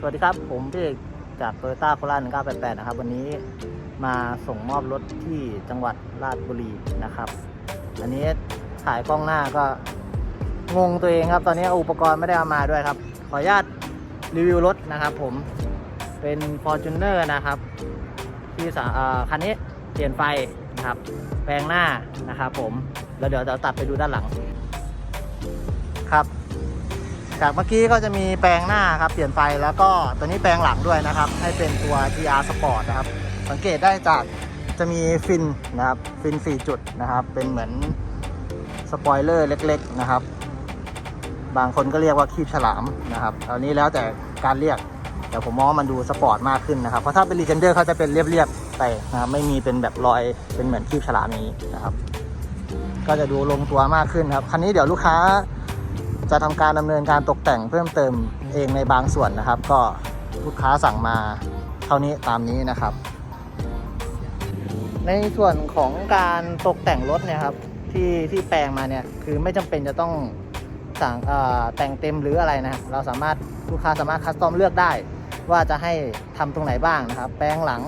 สวัสดีครับ ผมพี่เอกจากโตโยต้าโคราช1988 นะครับ วันนี้มาส่งมอบรถที่จังหวัดราชบุรีนะครับ อันนี้ถ่ายกล้องหน้าก็งงตัวเองครับ ตอนนี้อุปกรณ์ไม่ได้เอามาด้วยครับ ขออนุญาตรีวิวรถนะครับ ผมเป็น Fortuner นะครับ ที่สาคันนี้เปลี่ยนไฟนะครับ แปลงหน้านะครับผม แล้วเดี๋ยวเราตัดไปดูด้านหลังครับ จากเมื่อกี้ก็จะมีแปลงหน้าครับ เปลี่ยนไฟแล้วก็ตัวนี้แปลงหลังด้วยนะครับ ให้เป็นตัว GR Sport นะครับ สังเกตได้จากจะมีฟินนะครับฟิน 4 จุดนะครับ เป็นเหมือนสปอยเลอร์เล็ก ๆนะครับ บางคนก็เรียกว่าคีบฉลามนะครับอันนี้แล้วแต่การเรียก แต่ผมมองว่ามันดูสปอร์ตมากขึ้นนะครับ เพราะถ้าเป็นรีเจนเดอร์เขาจะเป็นเรียบๆไปนะครับไม่มีเป็นแบบรอยเป็นเหมือนคีบฉลามนี้นะครับ ก็จะดูลงตัวมากขึ้นครับคันนี้เดี๋ยวลูกค้า จะทำการดำเนินการตกแต่งเพิ่มเติมเองในบางส่วนนะครับ ก็ลูกค้าสั่งมาเท่านี้ตามนี้นะครับ ในส่วนของการตกแต่งรถเนี่ยครับที่ที่แปลงมาเนี่ยคือไม่จำเป็นจะต้องสั่งแต่งเต็มหรืออะไรนะรเราสามารถลูกค้าสามารถคัสตอมเลือกได้ ว่าจะให้ทำตรงไหนบ้างนะครับ แปลงหลัง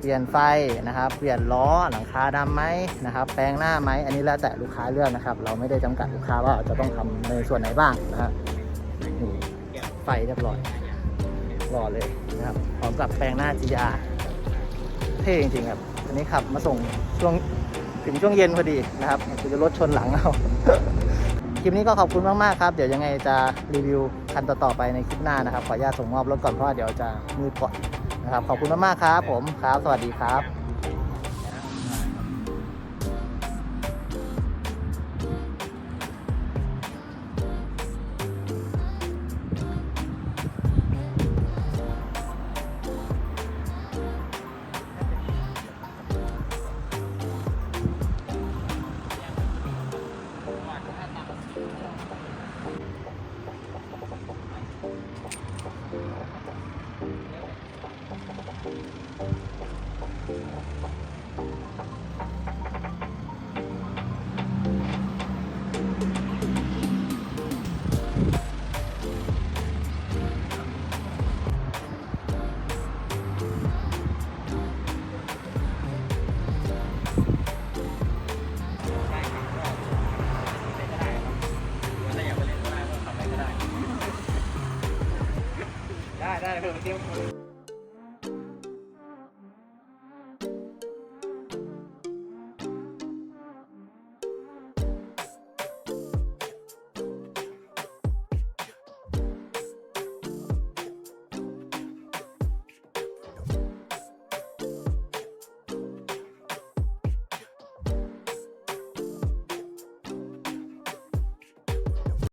เปลี่ยนไฟนะครับ เปลี่ยนล้อหลังคาดำไหมนะครับ แปลงหน้าไหมอันนี้แล้วแต่ลูกค้าเลือกนะครับ เราไม่ได้จำกัดลูกค้าว่าจะต้องทำในส่วนไหนบ้างนะฮะนี่ไฟเรียบร้อยรอเลยนะครับพร้อมกับแปลงหน้า GR เท่จริงๆครับอันนี้ขับมาส่งช่วงถึงช่วงเย็นพอดีนะครับคือรถชนหลังเราคลิปนี้ก็ขอบคุณมากๆครับ เดี๋ยวยังไงจะรีวิวคันต่อๆไปในคลิปหน้านะครับ ขออนุญาตส่งมอบรถก่อนเพราะเดี๋ยวจะมืดก่อน นะครับขอบคุณมากๆครับผมครับ สวัสดีครับ ได้ได้เพิ่มเติม